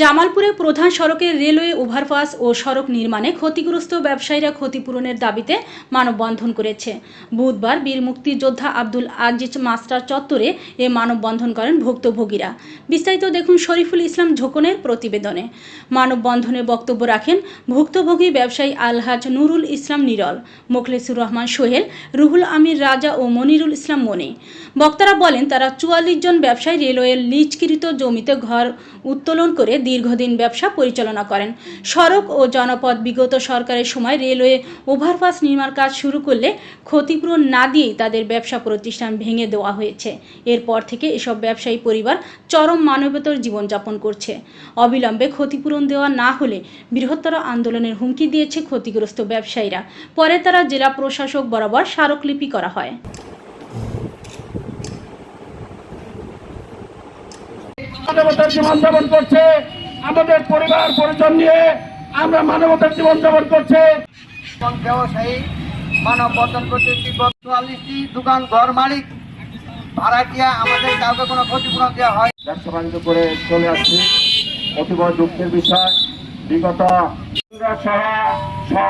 জামালপুরে প্রধান সড়কের রেলওয়ে ওভারপাস ও সড়ক নির্মাণে ক্ষতিগ্রস্ত ব্যবসায়ীরা ক্ষতিপূরণের দাবিতে মানববন্ধন করেছে। বুধবার বীর মুক্তিযোদ্ধা আব্দুল আজিজ মাস্টার চত্বরে এ মানববন্ধন করেন ভুক্তভোগীরা। বিস্তারিত দেখুন শরীফুল ইসলাম ঝোকনের প্রতিবেদনে। মানববন্ধনে বক্তব্য রাখেন ভুক্তভোগী ব্যবসায়ী আলহাজ নুরুল ইসলাম নিরল, মোখলেসুর রহমান সোহেল, রুহুল আমির রাজা ও মনিরুল ইসলাম মনি। বক্তারা বলেন, তারা চুয়াল্লিশ জন ব্যবসায়ী রেলওয়ের লিজকৃত জমিতে ঘর উত্তোলন করে দীর্ঘদিন ব্যবসা পরিচালনা করেন। সড়ক ও জনপদ বিগত সরকারের সময় রেলওয়ে ওভারপাস নির্মাণ কাজ শুরু করলে ক্ষতিপূরণ না দিয়েই তাদের ব্যবসা প্রতিষ্ঠান ভেঙে দেওয়া হয়েছে। এরপর থেকে এসব ব্যবসায়ী পরিবার চরম মানবতর জীবনযাপন করছে। অবিলম্বে ক্ষতিপূরণ দেওয়া না হলে বৃহত্তর আন্দোলনের হুমকি দিয়েছে ক্ষতিগ্রস্ত ব্যবসায়ীরা। পরে তারা জেলা প্রশাসক বরাবর স্মারকলিপি করা হয়। জীবন যাপন করছে। আমাদের পরিবার পরিজন নিয়ে আমরা মানবতার জীবন যাপন করছে। ব্যবসায়ী মানব বর্জন করছে চুয়াল্লিশটি দোকান ঘর মালিক ভাড়াটিয়া আমাদের কাউকে কোনো ক্ষতিপূরণ দেওয়া হয় ব্যবসা বাণিজ্য করে চলে আসছি। অতি দুঃখের বিষয়। বিগত সহ